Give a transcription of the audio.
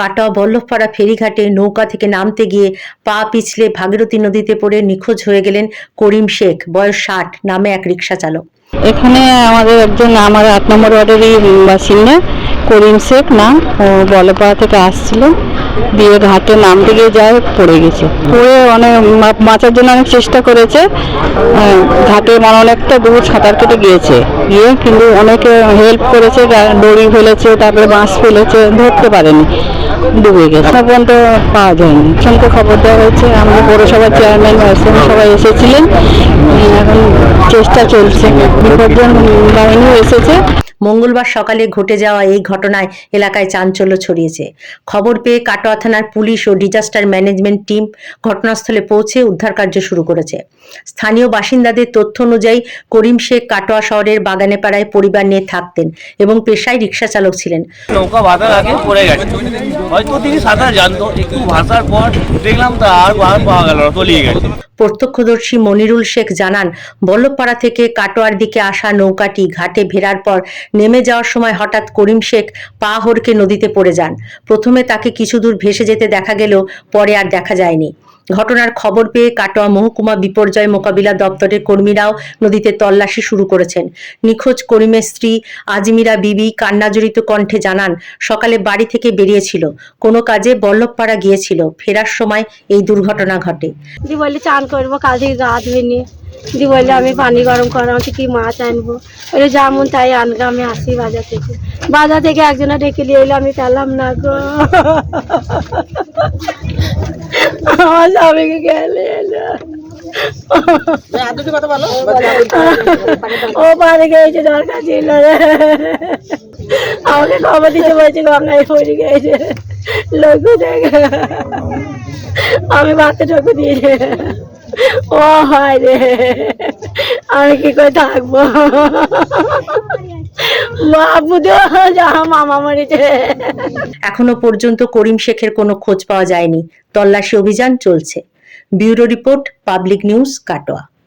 কাটোয়া বল্লভপাড়া ফেরিঘাটে নৌকা থেকে নামতে গিয়ে পা পিছলে ভাগীরথী নদীতে পড়ে নিখোঁজ হয়ে গেলেন করিম শেখ বয়স ষাট নামে এক রিক্সা চালক। এখানে আমাদের একজন আমার আট নম্বর ওয়ার্ডেরই বাসিন্দা করিম শেখ নাম ও বলপাড়া থেকে আসছিল দিয়ে ঘাটে নামতে গিয়ে যায় পড়ে গেছে। পড়ে অনেক বাঁচার জন্য অনেক চেষ্টা করেছে আহ, ঘাটে মানে অনেকটা দূর সাঁতার কেটে গিয়েছে। গিয়ে কিন্তু অনেকে হেল্প করেছে দড়ি ফেলেছে তারপরে বাঁশ ফেলেছে ধরতে পারেনি। ডুবে গেছে এখন পর্যন্ত পাওয়া যায়নি। সঙ্গে খবর দেওয়া হয়েছে। আমাদের পৌরসভার চেয়ারম্যান ভাইস সবাই এসেছিলেন। এখন চেষ্টা চলছে। বিপর্যয় বাহিনীও এসেছে। মঙ্গলবার সকালে ঘটে যাওয়া এই ঘটনায় এলাকায় চাঞ্চল্য ছড়িয়েছে। খবর পেয়ে কাটোয়া থানার পুলিশ ও ডিজাস্টার ম্যানেজমেন্ট টিম ঘটনাস্থলে পৌঁছে উদ্ধার কার্য শুরু করেছে। স্থানীয় বাসিন্দাদের তথ্য অনুযায়ী করিম শেখ কাটোয়া শহরের বাগানেপাড়ায় পরিবার নিয়ে থাকতেন এবং পেশায় রিক্সা চালক ছিলেন। নৌকা ভাতার আগে পড়ে গেছে। হয়তো তিনি সাঁতার জানতো, একটু ভাসার পর দেখলাম তা আর পাওয়া গেল তলিয়ে গেছে। প্রত্যক্ষদর্শী মনিরুল শেখ জানান, বল্লভপাড়া থেকে কাটোয়ার দিকে আসা নৌকাটি ঘাটে ভেরার পর নেমে যাওয়ার সময় হঠাৎ করিম শেখ পা হড়কে নদীতে পড়ে যান। প্রথমে তাকে কিছু দূর ভেসে যেতে দেখা গেলেও পরে আর দেখা যায়নি। ঘটনার খবর পেয়ে কাটোয়া মহকুমা বিপর্যয় মোকাবিলা দপ্তরের কর্মীরাও নদীতে তল্লাশি শুরু করেছেন। নিখোঁজ করিমের স্ত্রী আজমিরা বিবি কান্নাজড়িত কণ্ঠে জানান, সকালে বাড়ি থেকে বেরিয়েছিল। কোনো কাজে বল্লভপাড়া গিয়েছিল। ফেরার সময় এই দুর্ঘটনা ঘটে। দি বললি, চান করব থেকে গা ধুয়ে দি বললে, আমি পানি গরম করাম কি মাছ আনব? বলে যেমন তাই আনগো আমি আসি বাজার থেকে। বাজার থেকে একজনে ডেকে নিয়ে এলো, আমি পেলাম না গো। আমার স্বামীকে গেলে ও পানি গেছে দরকার ছিল আমাকে খবর দিতে বলছে, গঙ্গায় পড়ে গেছে। লঘু দেখে। আমি বাচ্চা ঠকু দিয়ে ও হয় রে। আমি কি করে থাকব? এখনও পর্যন্ত করিম শেখের কোনো খোঁজ পাওয়া যায়নি। তল্লাশি অভিযান চলছে। Bureau report, public news, Katwa.